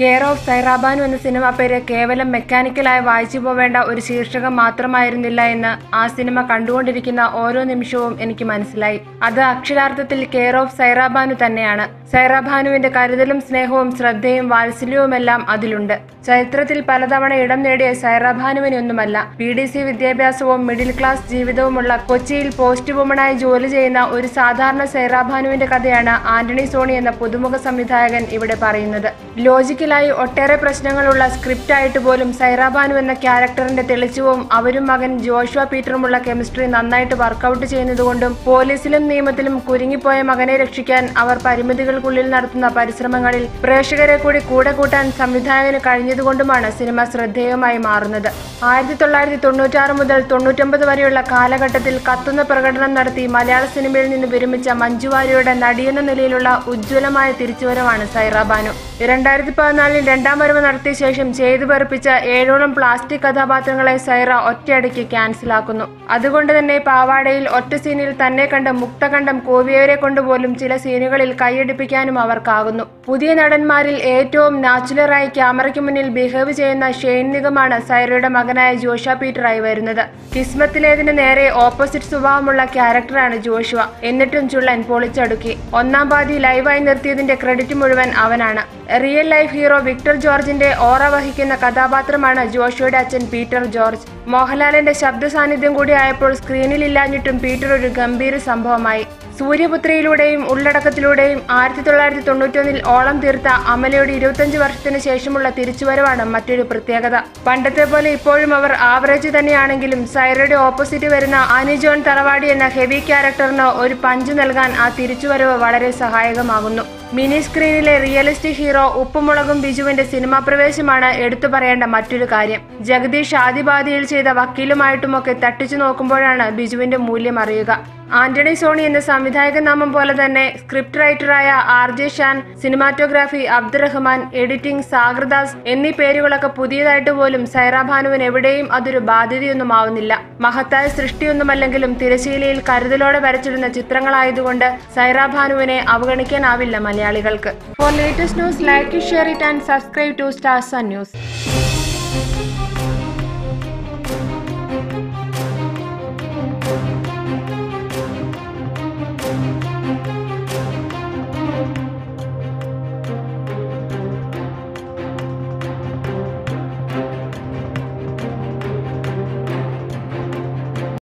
Care of Saira Banu എന്ന cinema പേര് കേവലം മെക്കാനിക്കലായി വായിച്ചു പോവേണ്ട ഒരു ശീർഷകം മാത്രമായിരുന്നില്ല എന്ന് ആ സിനിമ കണ്ടുകൊണ്ടിരിക്കുന്ന ഓരോ നിമിഷവും എനിക്ക് മനസ്സിലായി. അത് അക്ഷരാർത്ഥത്തിൽ കെയർ ഓഫ് സൈറാബാനു തന്നെയാണ്. സൈറാബാനുവിന്റെ കരുതലും സ്നേഹവും ശ്രദ്ധയും വാത്സല്യവുമെല്ലാം അതിലുണ്ട്. ചരിത്രത്തിൽ പലതവണ ഇടം നേടിയ സൈറാബാനുവിനൊന്നുമല്ല പി ഡി സി വിദ്യാഭ്യാസവും മിഡിൽ ക്ലാസ് ജീവിതവുമുള്ള കൊച്ചിയിൽ പോസ്റ്റ് വുമണായി ജോലി ചെയ്യുന്ന ഒരു സാധാരണ സൈറാബാനുവിന്റെ കഥയാണ് ആന്റണി സോണി എന്ന പുതുമുഖ സംവിധായകൻ ഇവിടെ പറയുന്നത്. ലോജിക്കലായി ഒട്ടേറെ പ്രശ്നങ്ങളുള്ള സ്ക്രിപ്റ്റ് ആയിട്ട് പോലും സൈറാബാനു എന്ന ക്യാരക്ടറിന്റെ തെളിച്ചവും അവരും മകൻ ജോഷുവ പീറ്ററുമുള്ള കെമിസ്ട്രി നന്നായിട്ട് വർക്കൗട്ട് ചെയ്യുന്നതുകൊണ്ടും പോലീസിലും നിയമത്തിലും കുരുങ്ങിപ്പോയ മകനെ രക്ഷിക്കാൻ അവർ പരിമിതികൾക്കുള്ളിൽ നടത്തുന്ന പരിശ്രമങ്ങളിൽ പ്രേക്ഷകരെ കൂടി കൂടെ കൂട്ടാൻ സംവിധായകന് കഴിഞ്ഞതുകൊണ്ടുമാണ് സിനിമ ശ്രദ്ധേയമായി മാറുന്നത്. ആയിരത്തി തൊള്ളായിരത്തി തൊണ്ണൂറ്റാറ് മുതൽ തൊണ്ണൂറ്റൊമ്പത് വരെയുള്ള കാലഘട്ടത്തിൽ കത്തുന്ന പ്രകടനം നടത്തി മലയാള സിനിമയിൽ നിന്ന് വിരമിച്ച മഞ്ജുവാരിയുടെ നടിയെന്ന നിലയിലുള്ള ഉജ്ജ്വലമായ തിരിച്ചുവരവാണ് സൈറാബാനു. രണ്ടായിരത്തി പതിനാലിൽ രണ്ടാം വരവ് നടത്തിയ ശേഷം ചെയ്തു പെറുപ്പിച്ച ഏഴോളം പ്ലാസ്റ്റിക് കഥാപാത്രങ്ങളെ സൈറ ഒറ്റയടിക്ക് ക്യാൻസലാക്കുന്നു അതുകൊണ്ട് തന്നെ പാവാടയിൽ ഒറ്റ സീനിൽ തന്നെ കണ്ട് മുക്തകണ്ഠം കോവിയവരെ കൊണ്ടുപോലും ചില സീനുകളിൽ കൈയടിപ്പിക്കാനും അവർക്കാകുന്നു. പുതിയ നടന്മാരിൽ ഏറ്റവും നാച്ചുലറായി ക്യാമറയ്ക്ക് മുന്നിൽ ബിഹേവ് ചെയ്യുന്ന ഷെയ്ൻ നിഗമാണ് സൈറയുടെ മകനായ ജോഷ പീറ്ററായി വരുന്നത്. കിസ്മത്തിലേതിന് നേരെ ഓപ്പോസിറ്റ് സ്വഭാവമുള്ള ക്യാരക്ടറാണ് ജോഷുവ. എന്നിട്ടും ചുള്ളൻ പൊളിച്ചടുക്കി. ഒന്നാം പാതി ലൈവായി നിർത്തിയതിന്റെ ക്രെഡിറ്റ് മുഴുവൻ അവനാണ്. റിയൽ ലൈഫ് ഹീറോ വിക്ടർ ജോർജിന്റെ ഓറ വഹിക്കുന്ന കഥാപാത്രമാണ് ജോഷിയുടെ അച്ഛൻ പീറ്റർ ജോർജ്. മോഹൻലാലിന്റെ ശബ്ദ സാന്നിധ്യം കൂടി ആയപ്പോൾ സ്ക്രീനിൽ ഇല്ലാഞ്ഞിട്ടും പീറ്റർ ഒരു ഗംഭീര സംഭവമായി. സൂര്യപുത്രിയിലൂടെയും ഉള്ളടക്കത്തിലൂടെയും ആയിരത്തി തൊള്ളായിരത്തി തൊണ്ണൂറ്റൊന്നിൽ ഓളം തീർത്ത അമലയുടെ ഇരുപത്തഞ്ച് വർഷത്തിന് ശേഷമുള്ള തിരിച്ചുവരവാണ് മറ്റൊരു പ്രത്യേകത. പണ്ടത്തെ പോലെ ഇപ്പോഴും അവർ ആവറേജ് തന്നെയാണെങ്കിലും സൈറയുടെ ഓപ്പോസിറ്റ് വരുന്ന ആനി ജോൺ തറവാടി എന്ന ഹെവി ക്യാരക്ടറിന് ഒരു പഞ്ച് നൽകാൻ ആ തിരിച്ചുവരവ് വളരെ സഹായകമാകുന്നു. മിനി സ്ക്രീനിലെ റിയലിസ്റ്റിക് ഹീറോ ഉപ്പുമുളകും ബിജുവിന്റെ സിനിമാ പ്രവേശമാണ് എടുത്തു പറയേണ്ട മറ്റൊരു കാര്യം. ജഗദീഷ് ആദിബാദിയിൽ ചെയ്ത വക്കീലുമായിട്ടുമൊക്കെ തട്ടിച്ചു നോക്കുമ്പോഴാണ് ബിജുവിന്റെ മൂല്യം അറിയുക. ആന്റണി സോണി എന്ന സംവിധായക നാമം പോലെ തന്നെ script റൈറ്ററായ R J Shan cinematography Abdurahman editing Sagardas എന്നീ പേരുകളൊക്കെ പുതിയതായിട്ട് പോലും സൈറാഭാനുവിന് എവിടെയും അതൊരു ബാധ്യതയൊന്നും ആവുന്നില്ല. മഹത്തായ സൃഷ്ടിയൊന്നുമല്ലെങ്കിലും തിരശീലയിൽ കരുതലോടെ വരച്ചിടുന്ന ചിത്രങ്ങളായതുകൊണ്ട് സൈറാഭാനുവിനെ അവഗണിക്കാനാവില്ല മലയാളികൾക്ക്. For latest news like share it and subscribe to star sun news